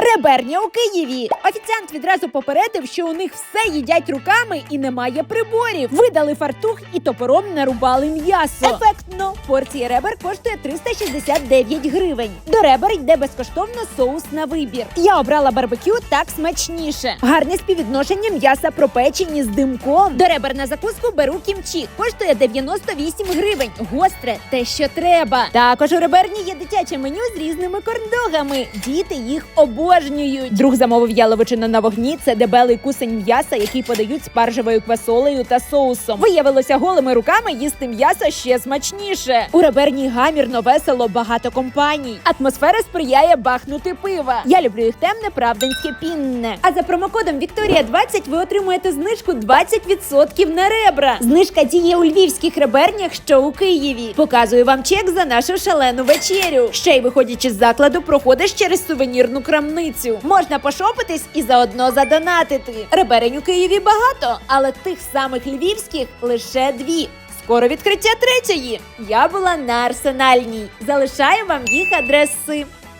Реберня у Києві. Офіціант відразу попередив, що у них все їдять руками і немає приборів. Видали фартух і топором нарубали м'ясо. Ефектно. Порція ребер коштує 369 гривень. До ребер йде безкоштовно соус на вибір. Я обрала барбекю так смачніше. Гарне співвідношення м'яса пропечені з димком. До ребер на закуску беру кімчі. Коштує 98 гривень. Гостре, те, що треба. Також у реберні є дитяче меню з різними корндогами. Діти їх обожнюють. Друг замовив яловичину на вогні. Це дебелий кусень м'яса, який подають спаржевою квасолею та соусом. Виявилося голими руками їсти м'ясо ще смачніше. У реберній гамірно весело багато компаній. Атмосфера сприяє бахнути пива. Я люблю їх темне, правденське пінне. А за промокодом Вікторія 20 ви отримуєте знижку 20% на ребра. Знижка діє у львівських ребернях, що у Києві. Показую вам чек за нашу шалену вечерю. Ще й виходячи з закладу, проходиш через сувенірну крамницю. Можна пошопитись і заодно задонатити. Реберень у Києві багато, але тих самих львівських лише дві. Скоро відкриття третьої. Я була на арсенальній. Залишаю вам їх адреси.